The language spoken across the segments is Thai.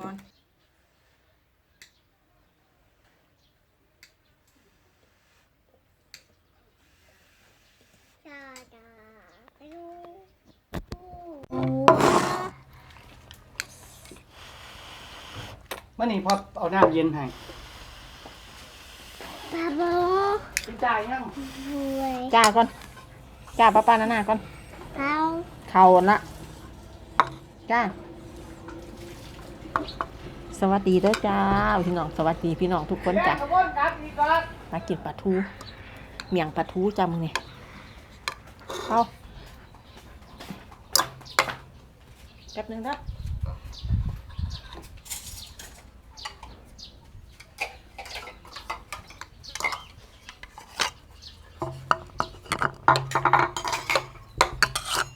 ก่อนดาดาลูเมื่อนี้พอเอาน้ำเย็นให้บาโบพี่จ่ายยังรวยจ้าก่อนจ้าป้าป้านานาก่อนเขาเข่าละจ้าส วัสดีเด้อจ้าพี่น้องสวัสดีพี่น้องทุกคนจ้ะกระบวนกากมากินปลาทูเมียงปลาทูจำเนี่ยเข้าแป๊บหนึงนะ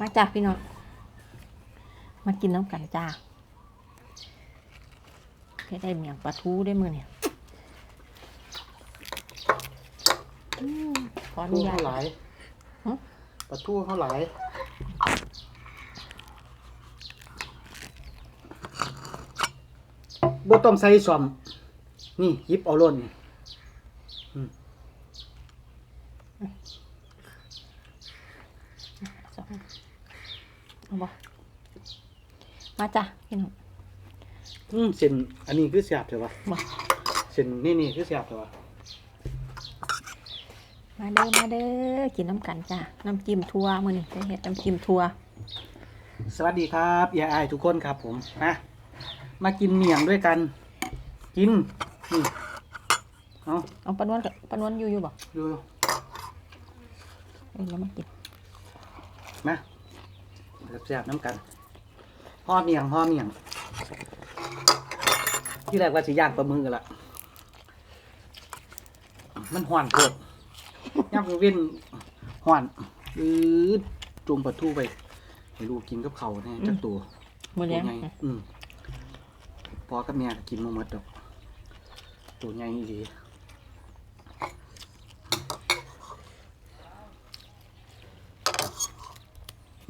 มาจ้าพี่น้อง มากินน้ำกันจ้า แค่ได้เมี่ยงปลาทูได้มือเนี่ยอืมขออนุทูญาเท่าตไหร่ฮะปลาทูเท่าไหร่บ่ต้องใส่ซอม นี่หยิบเอาล้นนี่สองเอาบ่มาจ้ะพี่น้อง อืมเส้นอันนี้คือเสียบใช่ปะบ่เส้นนี่นี่คือเสียบใช่ปะมาเด้อมาเด้อกินน้ำกันจ้ะน้ำจิ้มทัวมื้อนี้จะเฮ็ดน้ำจิ้มทัวสวัสดีครับยายอายทุกคนครับผมนะมากินเมี่ยงด้วยกัน กินนี่เอาเอาปานวนกับปานวนอยู่อยู่บ่ดูเอ้ยแล้วมากินมาเสียบๆน้ำกันห่อเมี่ยงห่อเมี่ยง ที่แรกว่าสิย่างปลาหมึกกันละมันห่อนโคตรย่างเว้นห่อนอืดจุ่มปลาทูไปให้ลูกกินกับเขาวเนี่ยจักตัวมื้อตัวนี้ใหญ่อืมพอกับเมียก็กินมาหมดดอก ตัวใหญ่ดี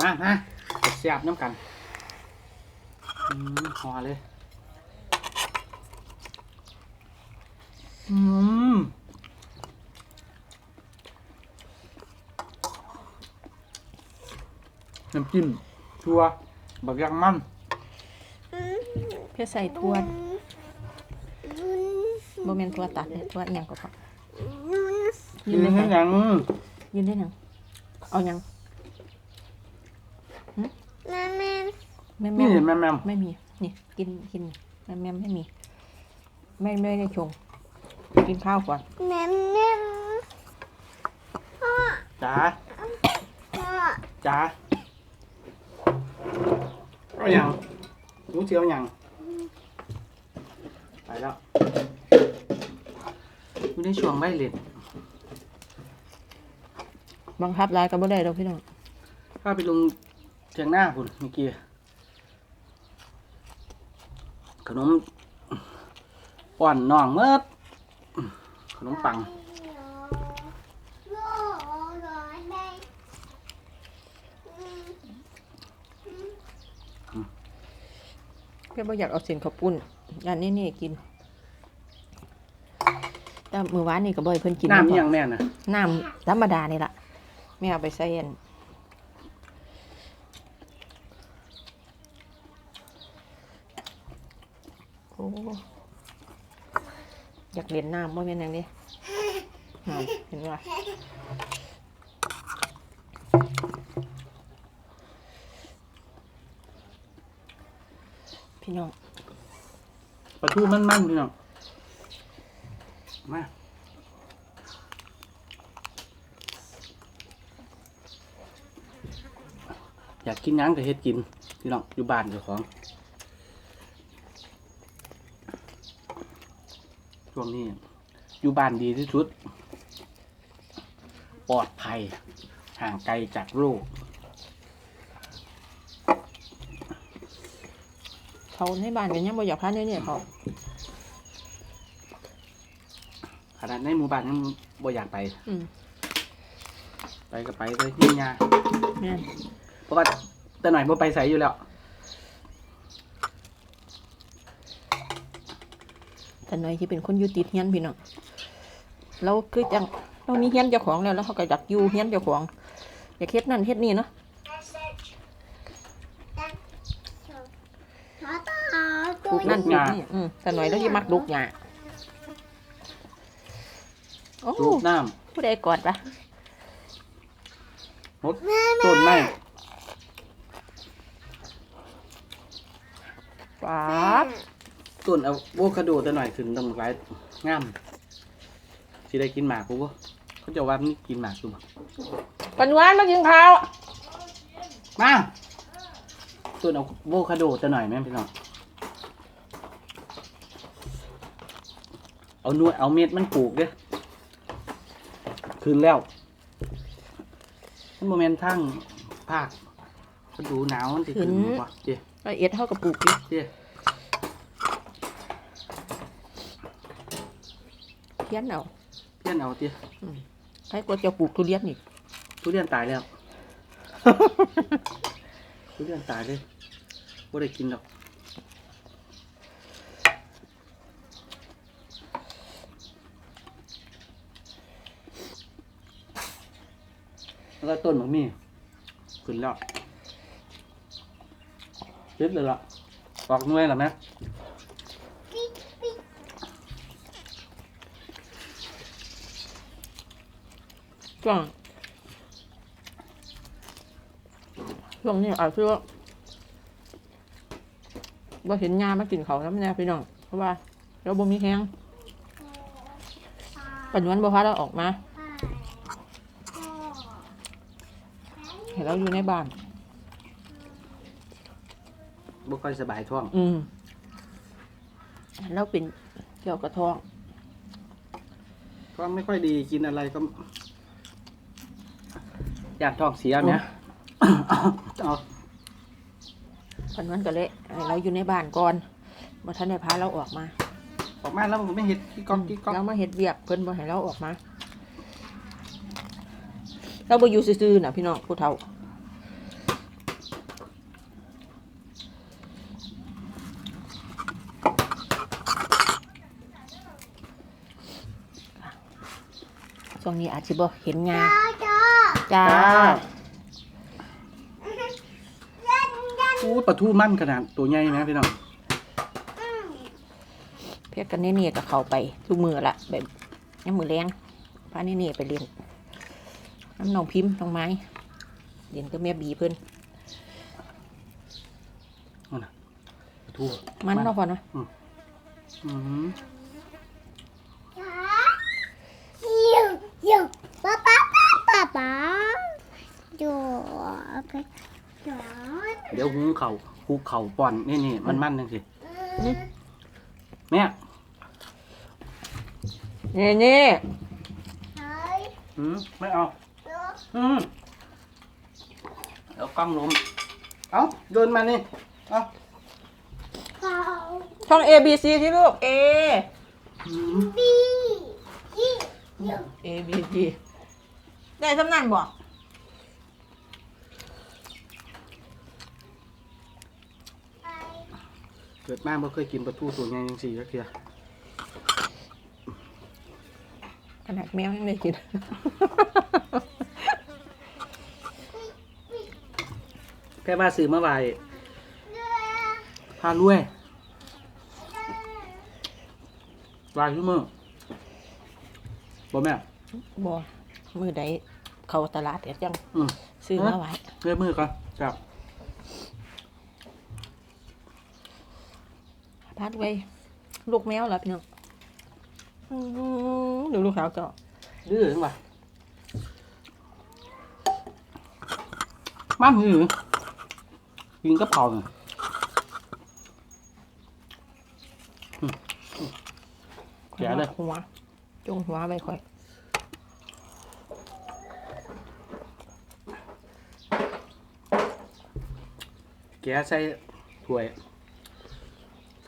มามาเสียบน้ำกันอืมหอเลย อืมน้ำจิ้มชัวบักยางมันเพื่อใส่ทัวบ่แม่นทัวตัดเลยทัวอีหยังก็พอกินให้ยังยืนได้หยังเอาหยังแม่แม่แม่นี่แม่แม่แม่มไม่มีนี่กินกินแม่แม่ไม่มี ไม่ไม่ได้ชง กินข้าวก่อนแม่แม่พ่อจ๋าพ่อจ๋าเอาอย่างหนูเจียวอย่างไปแล้วไม่ได้ช่วงไม่เล่นบังคับร้ายก็บ่ได้ดอกพี่น้องข้าไปลงเชียงหน้าคุณเมื่อกี้ขนมป้อนน้องเมื่อ ขนมปังโลร้อยได้เพื่อบ่อยากเอาเส้นข้าวปุ้นอันนี้นี่กิน แต่มื้อวานนี่ก็บ่ให้เพิ่นกินน้ำพนี่อยังแม่น่ะน้ำธรรมดานี่ล่ะไม่เอาไปใส่อันโอ้ อยากเล่นน้ำบ่แม่นหยังด้น้ำเห็นว่าพี่น้องปลาทูมันๆพี่น้องมาอยากกินยังก็เฮ็ดกินพี่น้องอยู่บ้านเจ้าของ ช่วงนี้ อยู่บ้านดีที่สุด ปลอดภัย ห่างไกลจากโรคเขาในบ้านกันยังบ่อยากพาเนี่ยเนี่ยเขาขนาดในหมู่บ้านยังบ่อยากไป อืมไปก็ไปเลยนี่ยาแม่นเพราะว่าแต่หน่อยบ่ไปใส่อยู่แล้ว แต่หน่อยที่เป็นคนอยู่ติดเฮียนพี่น้องเราคือจังเรามีเฮียนเจ้าของแล้วแล้วเขาก็อยากอยู่เฮียนเจ้าของอยากเฮ็ดนั่นเฮ็ดนี่เนาะขอต่อตัปลูวกนั่นปลูกนี่อืมแต่หน่อยเราที่มักลุกหญ้าโอ้ลูกน้ผู้ใดกอดปะำมดต้นไม้ป๊าบ ต้นอะโวคาโดตัวหน่อยขึ้นตรงไร้งามสิได้กินหมากกูบ่เขาจะว่ามันกินหมากกูบ่ปันวานมากินข้าวมาต้นอะโวคาโดตัวหน่อยแม่พี่น้องเอาหนวดเอาเม็ดมันปลูกเด้อขึ้นแล้ว มันโมเมนทั้งภาคก็ดูหนาวมันสิขึ้นบ่เจ๊ละเอียดเท่ากับปลูกอยู่เจ๊ เพี้ยนเอาเพี้ยนเอาเจ๊ใครกลัวจะปลูกทุเรียนอีกทุเรียนตายแล้ว ทุเรียนตายเลยบ่ได้กินหรอกแล้วก็ต้นมันมีขึ้นแล้วเด็ดเลยล่ะออกหน่วยแล้วไหม ช่วงช่วงนี้อาจจะว่าว่าเห็นงามากินเขาวแล้วแน่พี่น้อง เพราะว่าเราบ่มีแห้งปัจจุบันบ่พาเราออกมาเห็นเราอยู่ในบ้านบ่ค่อยสบายท้อง อืมเราเป็นเกี่ยวกับท้องก็ไม่ค่อยดีกินอะไรก็อ ยากท้องเสียไหมเอาปัจจุบันก็เลยให้เราอยู่ในบ้านก่อนบ่ทันได้พาเราออกมาออกมาแล้วมันไม่เห็ดกี่ก๊อกกี่ก๊อกเรามาเฮ็ดเวียกเพิ่นบ่ให้เราออกมา เราบ่อยู่ซื่อๆน่ะพี่น้องผู้เฒ่าช่วงนี้อาจสิบ่เห็นงา จ้าจ้าจ้าอู้ปลาทูมั่นขนาดตัวใหญ่นะพี่น้องเพียกกันเน่ๆกับเขาไปทุกมือละแบบยังมือแรงพาเน่ๆไปเรียนน้ำหนองพิมพ์น้องไม้เรียนก็แม่บีเพิ่นปลาทูมันเนาะพอเนาะอืม จ้าอยู่อยู่ป๊าป๊าป๊าป๊าป๊าอยู่ ไปจ้าเดี๋ยวหุงเข่าหุงเข่าป่อนนี่นี่มันมันจังสิแม่เน่เน่เฮ้ยอืมไม่เอาลูกอืมเดี๋ยวกล้องล้มเอาโยนมานี่เอาเขาช่อง A B C ที่ลูก A อืม บียี่อยู่ A B C ได้สำนันบ่ไป เกิดมาบ่เคยกินปลาทูตัวใหญ่จังสี่จักเทียขนาดแมวยังได้กิน แค่ว่าซื้อมาไว้เรือพารวยวางอยู่มือบ่แม่ บ่มือใดเข้าตลาดเดี๋ยวจังอืม ซื้อมาไว้เลื่อยมือก่อนครับ พัดไว้ลูกแมวเหรอพี่น้องอื้อหือดูลูกสาวก็ดื้อจังวะมันหือกินกับเผาเนี่ยอืมอืมแกะเลยหัวจงหัวไว้ค่อยแกะใส่ถ้วย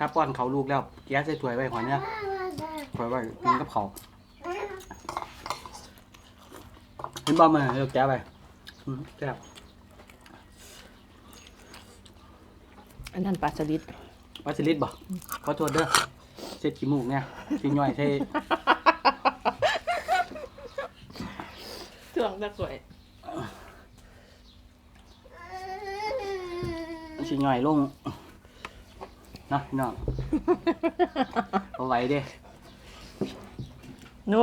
ถ้าป้อนเขาลูกแล้วแกะใส่ถ้วยไว้หัวเนี่ยถ้วยไว้กินกับเขาวเห็นบอมมาเดี๋ยวแกะไปอืมแกะอันนั้นปลาสลิดวาซิลิสบ่ขอโทษเด้อเช็ดขี้มูกเนี่ยสิย่อยใช่เครื่องจะสวยสิย่อยลง เนาะพี่น้อง เอาไว้เด้หนู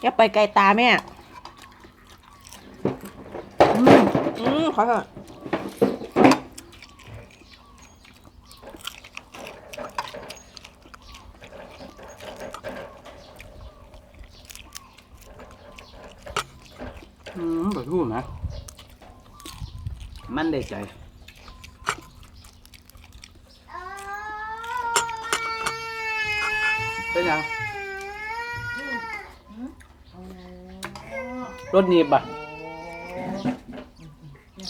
อย่าไปไกลตาแม่อืมอืมขอเถอะอืมบ่รู้นะ มันได้ใจ เป็นยังรถหนีบอะ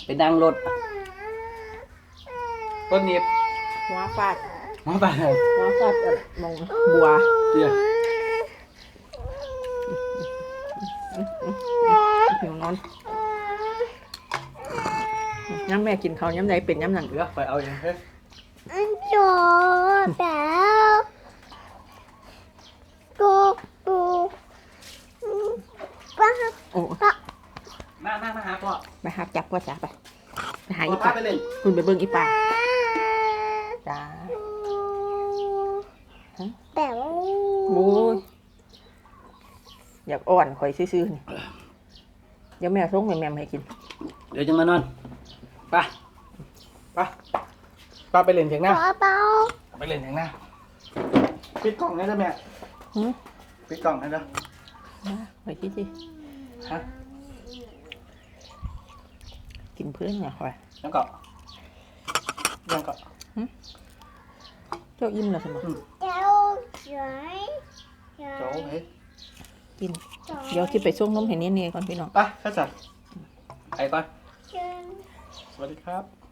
ไปดังรถ รถหนีบหัวฟาดมาไปเลยหัวฟาดแบบมองบัวเดี๋ยวหิวนอนย้ำแม่กินเขาวย้ำใดเป็นย้ำนั่นเดี๋ยวไปเอาเองเฮ้ยจอแล้วกูกูป้า โอ้มามามาหาพ่อไปหาจับพ่อจ๋าไปไปหาพ่อีอปาพาไปเล่นคุณไปเบิ่งอีปาจ้าแต่ว่าโอ้ยอยากอ่อนข่อยซื่อๆนี่เดี๋ยวแม่ส่งแม่แม่ให้กิน เดี๋ยวจะมานอนไปไปป้าไปเล่นเถียงหน้าป้าเป้าไปเล่นเถียงหน้าปิดกล่องให้ด้วยแม่หืมปิดกล่องให้ด้วยมาไปกินสิ ฮะกินเพื่อนไงข่อยยังเกาะยังเกาะเจ้าอิ่มแล้วใช่ไหมเจ้าสวยโจ้เฮ้ยกิน เดี๋ยวที่ไปส่งนมให้เนียๆก่อนพี่น้อง ไปข้าสัตว์ไปก่อนเชิญสวัสดีครับ